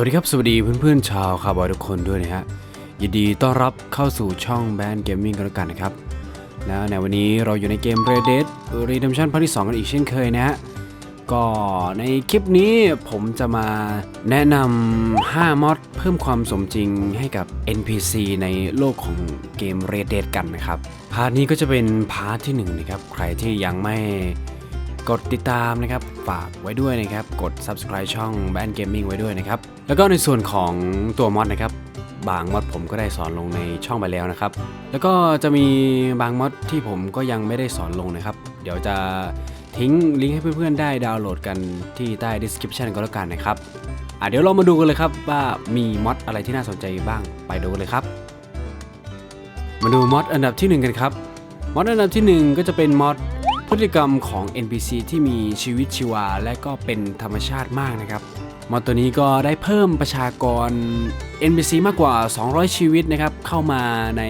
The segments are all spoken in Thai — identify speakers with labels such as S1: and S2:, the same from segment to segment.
S1: วัสดีครับ สวัสดีเพื่อนๆชาวคาร์บอยทุกคนด้วยนะฮะยินดีต้อนรับเข้าสู่ช่องแบนเกมมิ่งกันแล้วกันนะครับแล้วในวันนี้เราอยู่ในเกม Red Dead Redemption ภาคที่ 2 กันอีกเช่นเคยนะฮะก็ในคลิปนี้ผมจะมาแนะนำ5มอดเพิ่มความสมจริงให้กับ NPC ในโลกของเกม Red Dead กันนะครับ พาร์ทนี้ก็จะเป็นพาร์ทที่1นะครับใครที่ยังไม่ กดติดตามนะครับ ฝากไว้ด้วยนะครับ กด subscribe ช่อง Band Gaming ไว้ด้วยนะครับ แล้วก็ในส่วนของตัวมอดนะครับ บางมอดผมก็ได้สอนลงในช่องไปแล้วนะครับ แล้วก็จะมีบางมอดที่ผมก็ยังไม่ได้สอนลงนะครับ เดี๋ยวจะทิ้งลิงก์ให้เพื่อนๆ ได้ดาวน์โหลดกันที่ใต้ description ก็แล้วกันนะครับอะเดี๋ยวเรามาดูกันเลยครับว่ามีมอดอะไรที่น่าสนใจบ้างไปดูกันเลยครับ มาดูมอดอันดับที่หนึ่งกันครับมอดอันดับที่หนึ่งก็จะเป็นมอด พฤติกรรมของ NPC ที่มีชีวิตชีวาและก็เป็นธรรมชาติมากนะครับมอตัวนี้ก็ได้เพิ่มประชากร NPC มากกว่า 200 ชีวิตนะครับ เข้ามาใน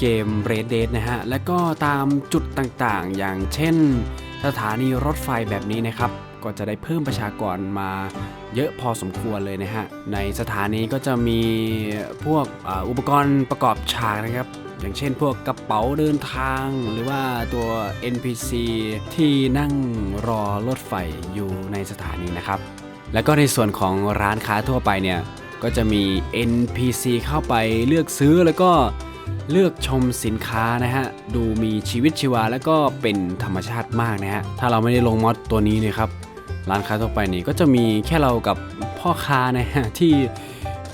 S1: เกม Red Dead นะฮะ และก็ตามจุดต่างๆ อย่างเช่น สถานีรถไฟแบบนี้นะครับ ก็จะได้เพิ่มประชากรมาเยอะพอสมควรเลยนะฮะ ในสถานีก็จะมีพวกออุปกรณ์ประกอบฉากนะครับ อย่างเช่นพวกกระเป๋าเดินทาง หรือว่าตัว NPC ที่นั่งรอรถไฟอยู่ในสถานีนะครับ แล้วก็ในส่วนของร้านค้าทั่วไปเนี่ยก็จะมี NPC เข้าไปเลือกซื้อแล้วก็เลือกชมสินค้านะฮะ ดูมีชีวิตชีวาแล้วก็เป็นธรรมชาติมากนะฮะ ถ้าเราไม่ได้ลงมอดตัวนี้นะครับ ร้านค้าทั่วไปนี่ก็จะมีแค่เรากับพ่อค้านะฮะที่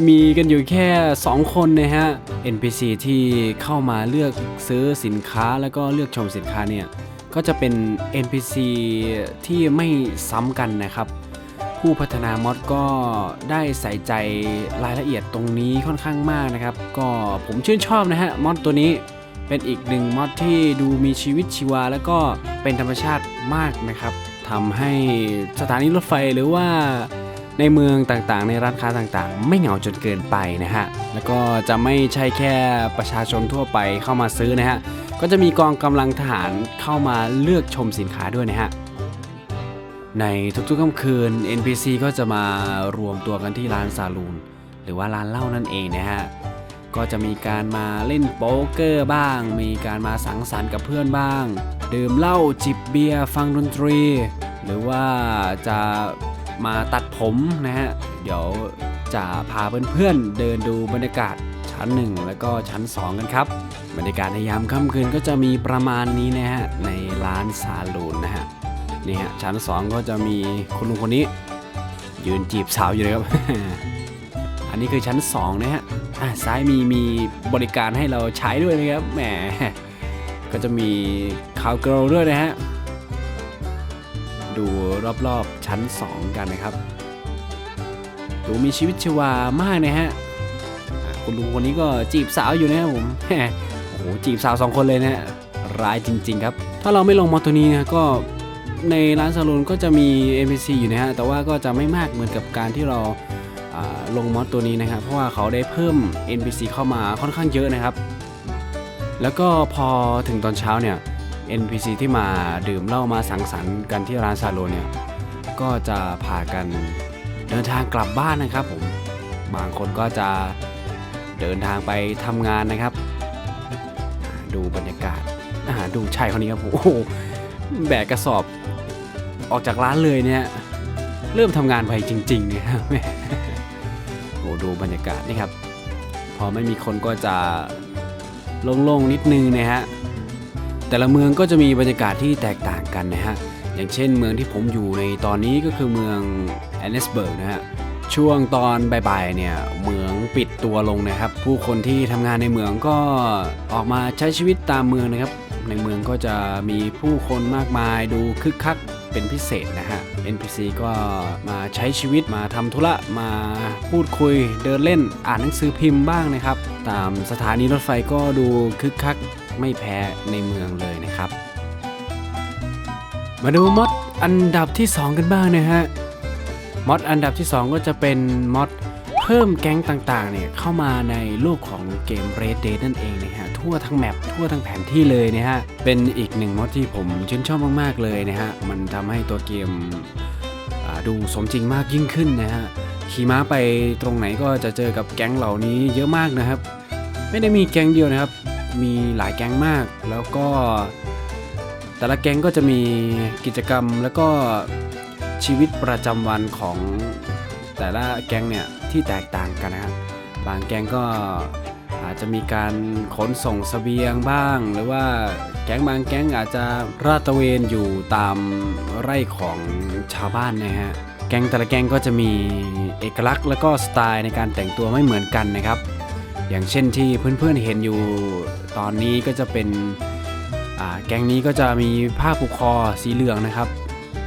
S1: มีกันอยู่แค่ 2 คนนะฮะ NPC ที่เข้ามาเลือกซื้อสินค้าแล้วก็เลือกชมสินค้าเนี่ย ก็จะเป็น NPC ที่ไม่ซ้ำกันนะครับ ผู้พัฒนามอดก็ได้ใส่ใจรายละเอียดตรงนี้ค่อนข้างมากนะครับ ก็ผมชื่นชอบนะฮะมอดตัวนี้เป็นอีกหนึ่งมอดที่ดูมีชีวิตชีวา แล้วก็เป็นธรรมชาติมากนะครับทำให้สถานีรถไฟหรือว่า ในเมืองต่างๆ ในร้านค้าต่างๆ ไม่เหงาจนเกินไปนะฮะ แล้วก็จะไม่ใช่แค่ประชาชนทั่วไปเข้ามาซื้อนะฮะ ก็จะมีกองกำลังทหารเข้ามาเลือกชมสินค้าด้วยนะฮะ ในทุกๆค่ำคืน NPC ก็จะมารวมตัวกันที่ร้านซาลูนหรือว่าร้านเหล้านั่นเองนะฮะ ก็จะมีการมาเล่นโป๊กเกอร์บ้าง มีการมาสังสรรค์กับเพื่อนบ้าง ดื่มเหล้าจิบเบียร์ฟังดนตรี หรือว่าจะ มาตัดผมนะฮะ เดี๋ยวจะพาเพื่อนๆเดินดูบรรยากาศชั้น 1 แล้วก็ชั้น 2 กันครับ บรรยากาศในยามค่ำคืนก็จะมีประมาณนี้นะฮะ ในร้านซาลูนนะฮะนี่ฮะชั้น 2 ก็จะมีคุณลุงคนนี้ ยืนจีบสาวอยู่เลยครับ อันนี้คือชั้น 2 นะฮะอะซ้ายมีมีบริการให้เราใช้ด้วยนะครับแหมก็จะมีคาวเกิลด้วยนะฮะ ดูรอบๆชั้น 2 กันนะครับ ดูมีชีวิตชีวามากนะฮะคุณลุงคนนี้ก็จีบสาวอยู่นะครับผมโอ้โหจีบสาวสองคนเลยนะฮะร้ายจริง ๆ ครับ ถ้าเราไม่ลงมอตัวนี้นะก็ในร้านซาลูนก็จะมี NPC อยู่นะฮะแต่ว่าก็จะไม่มากเหมือนกับการที่เราอ่าลงมอดตัวนี้นะครับ เพราะว่าเขาได้เพิ่ม NPC เข้ามาค่อนข้างเยอะนะครับ แล้วก็พอถึงตอนเช้าเนี่ย NPC ที่มาดื่มเหล้ามาสังสรรค์กันที่ร้านซาโลเนี่ยก็จะพากันเดินทางกลับบ้านนะครับผมบางคนก็จะเดินทางไปทำงานนะครับ ดูบรรยากาศอ่าดูชายคนนี้ครับโอ้โหแบกกระสอบออกจากร้านเลยเนี่ยเริ่มทำงานไปจริงๆเนี่ยครับแหมโอ้ดูบรรยากาศนี่ครับ พอไม่มีคนก็จะโล่งๆนิดนึงนะฮะ แต่ละเมืองก็จะมีบรรยากาศที่แตกต่างกันนะฮะ อย่างเช่นเมืองที่ผมอยู่ในตอนนี้ก็คือเมืองแอนเนสเบิร์กนะฮะ ช่วงตอนบ่ายๆเนี่ยเมืองปิดตัวลงนะครับ ผู้คนที่ทำงานในเมืองก็ออกมาใช้ชีวิตตามเมืองนะครับ ในเมืองก็จะมีผู้คนมากมายดูคึกคักเป็นพิเศษนะฮะ NPC ก็มาใช้ชีวิตมาทำธุระมาพูดคุยเดินเล่นอ่านหนังสือพิมพ์บ้างนะครับ ตามสถานีรถไฟก็ดูคึกคัก ไม่แพ้ในเมืองเลยนะครับ มาดูมอดอันดับที่ 2 กันบ้างนะฮะมอดอันดับที่ 2 ก็จะเป็นมอดเพิ่มแก๊งต่างๆเนี่ยเข้ามาในโลกของเกม Red Dead นั่นเองนะฮะทั่วทั้งแมปทั่วทั้งแผนที่เลยนะฮะเป็นอีกหนึ่งมอดที่ผมชื่นชอบมากๆเลยนะฮะมันทำให้ตัวเกมดูสมจริงมากยิ่งขึ้นนะฮะขี่ม้าไปตรงไหนก็จะเจอกับแก๊งเหล่านี้เยอะมากนะครับ ไม่ได้มีแก๊งเดียวนะครับ มีหลายแก๊งมาก แล้วก็แต่ละแก๊งก็จะมีกิจกรรมแล้วก็ชีวิตประจำวันของแต่ละแก๊งเนี่ยที่แตกต่างกันนะครับบางแก๊งก็อาจจะมีการขนส่งเสบียงบ้าง หรือว่าแก๊งบางแก๊งอาจจะราตระเวนอยู่ตามไร่ของชาวบ้านนะฮะแก๊งแต่ละแก๊งก็จะมีเอกลักษณ์ แล้วก็สไตล์ในการแต่งตัวไม่เหมือนกันนะครับ อย่างเช่นที่เพื่อนๆเห็นอยู่ตอนนี้ก็จะเป็นแก๊งนี้ก็จะมีผ้าผูกคอสีเหลืองนะครับ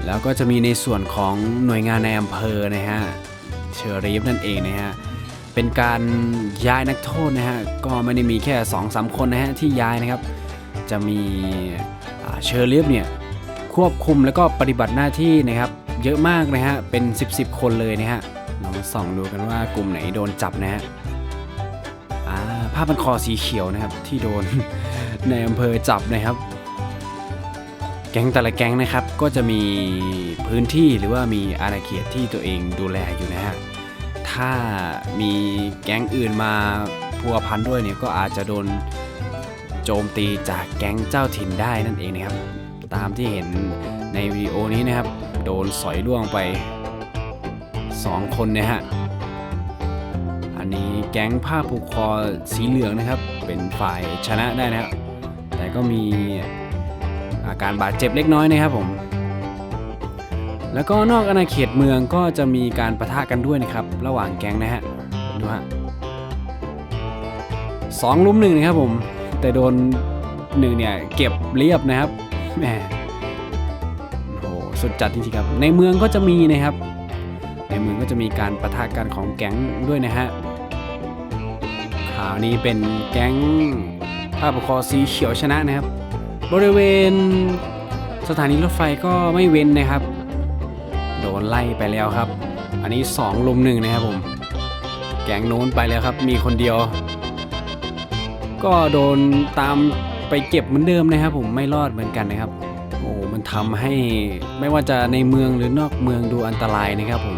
S1: แล้วก็จะมีในส่วนของหน่วยงานในอำเภอนะฮะเชอรีฟนั่นเองนะฮะเป็นการย้ายนักโทษนะฮะก็ไม่ได้มีแค่2อสาคนนะฮะที่ย้ายนะครับ จะมีเชอรีฟเนี่ยควบคุมแล้วก็ปฏิบัติหน้าที่นะครับเยอะมากนะฮะเป็น 10บสคนเลยนะฮะเรามาส่องดูกันว่ากลุ่มไหนโดนจับนะฮะ ผ้าพันคอสีเขียวนะครับ ที่โดนในอำเภอจับนะครับ แก๊งแต่ละแก๊งนะครับ ก็จะมีพื้นที่หรือว่ามีอาณาเขตที่ตัวเองดูแลอยู่นะฮะถ้ามีแก๊งอื่นมาพัวพันด้วยเนี่ยก็อาจจะโดนโจมตีจากแก๊งเจ้าถิ่นได้นั่นเองนะครับ ตามที่เห็นในวิดีโอนี้นะครับ โดนสอยล่วงไป 2 คนนะฮะ นี้แก๊งผ้าผูกคอสีเหลืองนะครับ เป็นฝ่ายชนะได้นะครับ แต่ก็มีอาการบาดเจ็บเล็กน้อยนะครับผม แล้วก็นอกอาณาเขตเมืองก็จะมีการประทะกันด้วยนะครับ ระหว่างแก๊งนะฮะดูฮะสองลุมหนึ่งนะครับผม แต่โดนหนึ่งเนี่ยเก็บเรียบนะครับแหมโอ้โหสุดจัดจริงๆครับ ในเมืองก็จะมีนะครับ ในเมืองก็จะมีการประทะกันของแก๊งด้วยนะฮะ ข่าวนี้เป็นแก๊งผ้าปกคอสีเขียวชนะนะครับ บริเวณสถานีรถไฟก็ไม่เว้นนะครับ โดนไล่ไปแล้วครับ อันนี้ 2 ลุมหนึ่งนะครับผม แก๊งโน้นไปแล้วครับ มีคนเดียว ก็โดนตามไปเก็บเหมือนเดิมนะครับ ผมไม่รอดเหมือนกันนะครับ โอ้มันทำให้ไม่ว่าจะในเมืองหรือนอกเมืองดูอันตรายนะครับผม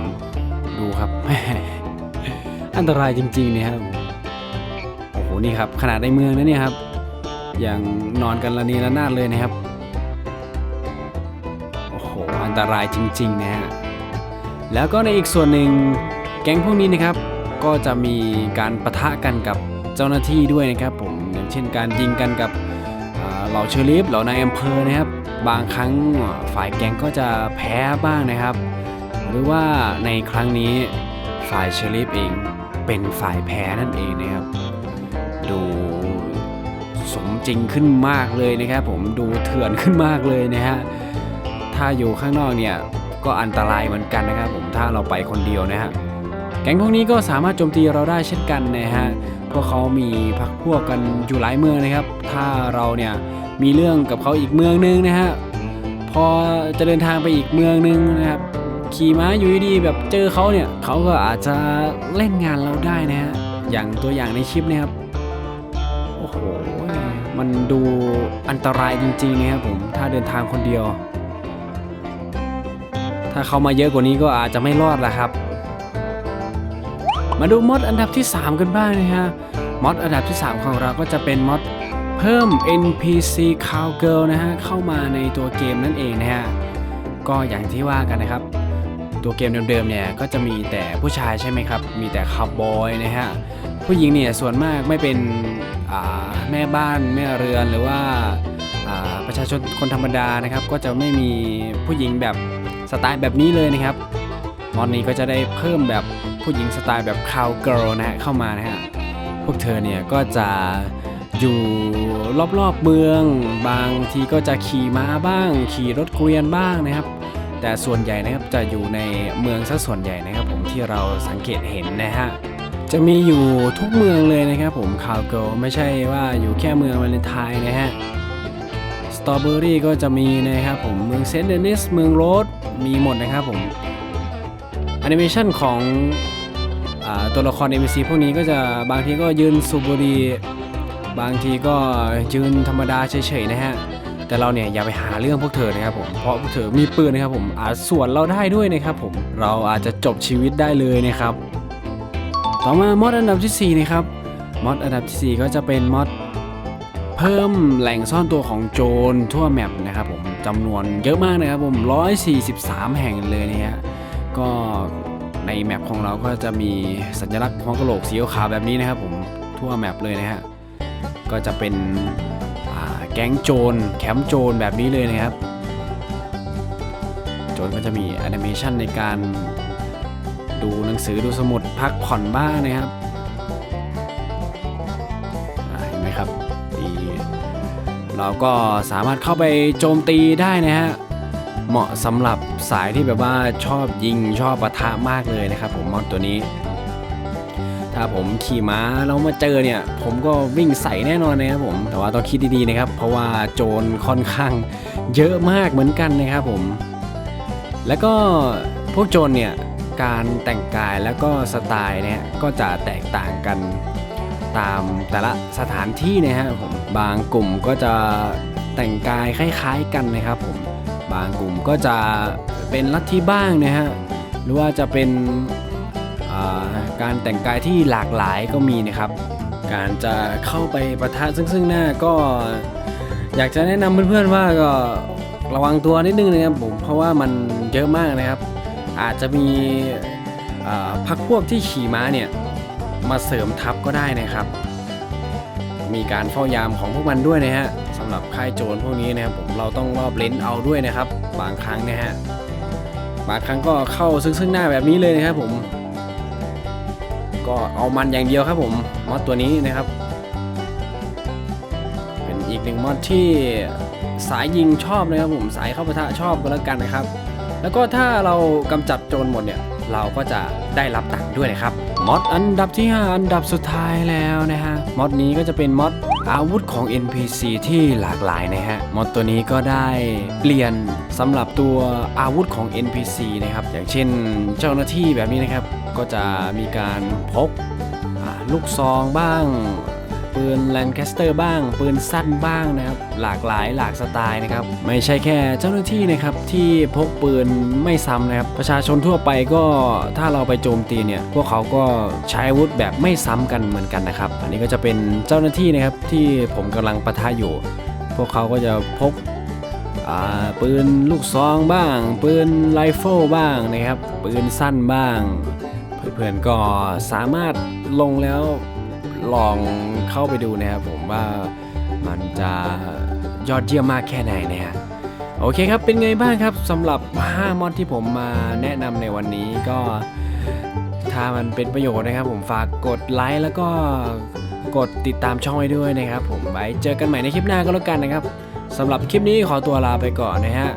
S1: ดูครับ อันตรายจริงๆนะครับผม นี่ครับขนาดในเมืองนะเนี่ยครับ อย่างนอนกันละนีละนาดเลยนะครับโอ้โหอันตรายจริงๆนะฮะแล้วก็ในอีกส่วนหนึ่งแก๊งพวกนี้นะครับ ก็จะมีการประทะกันกับเจ้าหน้าที่ด้วยนะครับ ผมอย่างเช่นการยิงกันกับเหล่าเชอริฟเหล่านายอำเภอนะครับ บางครั้งฝ่ายแก๊งก็จะแพ้บ้างนะครับ หรือว่าในครั้งนี้ฝ่ายเชอริฟเองเป็นฝ่ายแพ้นั่นเองนะครับ ดูสมจริงขึ้นมากเลยนะครับผมดูเถื่อนขึ้นมากเลยนะฮะถ้าอยู่ข้างนอกเนี่ยก็อันตรายเหมือนกันนะครับผมถ้าเราไปคนเดียวนะฮะแก๊งพวกนี้ก็สามารถโจมตีเราได้เช่นกันนะฮะเพราะเขามีพักพวกกันอยู่หลายเมืองนะครับ ถ้าเราเนี่ยมีเรื่องกับเขาอีกเมืองนึงนะฮะพอจะเดินทางไปอีกเมืองนึงนะครับขี่ม้าอยู่ดีๆแบบเจอเขาเนี่ยเขาก็อาจจะเล่นงานเราได้นะฮะอย่างตัวอย่างในคลิปนะครับ โอ้โห มันดูอันตรายจริงๆนะครับผม ถ้าเดินทางคนเดียว ถ้าเขามาเยอะกว่านี้ก็อาจจะไม่รอดละครับ มาดูมอดอันดับที่ 3 กันบ้างนะฮะ มอดอันดับที่ 3 ของเราก็จะเป็นมอดเพิ่ม NPC Cowgirl นะฮะ เข้ามาในตัวเกมนั่นเองนะฮะ ก็อย่างที่ว่ากันนะครับ ตัวเกมเดิมๆเนี่ยก็จะมีแต่ผู้ชายใช่ไหมครับ มีแต่คาวบอยนะฮะผู้หญิงเนี่ยส่วนมากไม่เป็นแม่บ้านแม่เรือนหรือว่าอ่าประชาชนคนธรรมดานะครับ ก็จะไม่มีผู้หญิงแบบสไตล์แบบนี้เลยนะครับมอนนี้ก็จะได้เพิ่มแบบผู้หญิงสไตล์แบบคาวเกิลนะฮะเข้ามานะฮะพวกเธอเนี่ยก็จะอยู่รอบๆเมือง บางทีก็จะขี่ม้าบ้าง ขี่รถเกวียนบ้างนะครับ แต่ส่วนใหญ่นะครับจะอยู่ในเมืองซะส่วนใหญ่นะครับผมที่เราสังเกตเห็นนะฮะจะมีอยู่ทุกเมืองเลยนะครับผมคาวเกิลไม่ใช่ว่าอยู่แค่เมืองวาเลนไทน์นะฮะสตรอเบอรี่ก็จะมีนะครับผมเมืองเซนต์เดนิสเมืองโรสมีหมดนะครับผมแอนิเมชันของอตัวละคร NPC พวกนี้ก็จะบางทีก็ยืนสูบบุหรี่บางทีก็ยืนธรรมดาเฉยๆนะฮะ แต่เราเนี่ยอย่าไปหาเรื่องพวกเธอนะครับผมเพราะพวกเธอมีปืนนะครับผมอาจสวนเราได้ด้วยนะครับผมเราอาจจะจบชีวิตได้เลยนะครับต่อมามอดอันดับที่สี่นะครับมอดอันดับที่สี่ก็จะเป็นมอดเพิ่มแหล่งซ่อนตัวของโจรทั่วแมปนะครับผมจำนวนเยอะมากนะครับผม143 แห่งเลยนะฮะก็ในแมปของเราก็จะมีสัญลักษณ์หัวกะโหลกสีขาวแบบนี้นะครับผมทั่วแมปเลยนะฮะก็จะเป็น แก๊งโจรแคมป์โจรแบบนี้เลยนะครับ โจรก็จะมีแอนิเมชันในการดูหนังสือดูสมุดพักผ่อนบ้างนะครับเห็นไหมครับตีเราก็สามารถเข้าไปโจมตีได้นะฮะเหมาะสำหรับสายที่แบบว่าชอบยิงชอบปะทะมากเลยนะครับผมมอดตัวนี้ ถ้าผมขี่ม้าแล้วมาเจอเนี่ย ผมก็วิ่งใส่แน่นอนนะครับผม แต่ว่าต้องคิดดีๆนะครับ เพราะว่าโจรค่อนข้างเยอะมากเหมือนกันนะครับผม แล้วก็พวกโจรเนี่ยการแต่งกายแล้วก็สไตล์เนี่ยก็จะแตกต่างกันตามแต่ละสถานที่นะฮะผมบางกลุ่มก็จะแต่งกายคล้ายๆกันนะครับผมบางกลุ่มก็จะเป็นลัทธิบ้างนะฮะหรือว่าจะเป็น การแต่งกายที่หลากหลายก็มีนะครับ การจะเข้าไปประทะซึ่งซึ่งหน้าก็อยากจะแนะนำเพื่อนๆว่าก็ระวังตัวนิดนึงนะครับผมเพราะว่ามันเยอะมากนะครับ อาจจะมีพักพวกที่ขี่ม้าเนี่ยมาเสริมทัพก็ได้นะครับ มีการเฝ้ายามของพวกมันด้วยนะฮะสำหรับค่ายโจรพวกนี้นะครับผมเราต้องรอบเลนเอาด้วยนะครับ บางครั้งนะฮะบางครั้งก็เข้าซึ่งซึ่งหน้าแบบนี้เลยนะครับผม ก็เอามันอย่างเดียวครับผมมอดตัวนี้นะครับ เป็นอีกหนึ่งมอดที่สายยิงชอบนะครับผมสายเข้าปะทะชอบก็แล้วกันนะครับ แล้วก็ถ้าเรากำจัดโจรหมดเนี่ย เราก็จะได้รับตังค์ด้วยนะครับมอดอันดับที่ 5 อันดับสุดท้ายแล้วนะฮะมอดนี้ก็จะเป็นมอดอาวุธของ NPC ที่หลากหลายนะฮะ มอดตัวนี้ก็ได้เปลี่ยนสำหรับตัวอาวุธของ NPC นะครับ อย่างเช่นเจ้าหน้าที่แบบนี้นะครับ ก็จะมีการพกลูกซองบ้าง ปืนแลนแคสเตอร์บ้าง ปืนสั้นบ้างนะครับ หลากหลายหลากสไตล์นะครับ ไม่ใช่แค่เจ้าหน้าที่นะครับที่พกปืนไม่ซ้ำนะครับ ประชาชนทั่วไปก็ถ้าเราไปโจมตีเนี่ย พวกเขาก็ใช้อาวุธแบบไม่ซ้ำกันเหมือนกันนะครับ อันนี้ก็จะเป็นเจ้าหน้าที่นะครับที่ผมกำลังประทะอยู่ พวกเขาก็จะพกปืนลูกซองบ้าง ปืนไรเฟิลบ้างนะครับ ปืนสั้นบ้าง เพื่อนๆก็สามารถลงแล้วลองเข้าไปดูนะครับผมว่ามันจะยอดเยี่ยมมากแค่ไหนนะฮะโอเคครับ เป็นไงบ้างครับสำหรับ 5 มอดที่ผมมาแนะนำในวันนี้ก็ถ้ามันเป็นประโยชน์นะครับ ผมฝากกดไลค์แล้วก็กดติดตามช่องไว้ด้วยนะครับ ผมไว้เจอกันใหม่ในคลิปหน้าก็แล้วกันนะครับสำหรับคลิปนี้ขอตัวลาไปก่อนนะฮะ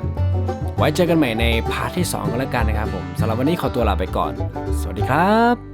S1: ไว้เจอกันใหม่ในพาร์ทที่ 2 กันแล้วกันนะครับผมสำหรับวันนี้ขอตัวลาไปก่อน สวัสดีครับ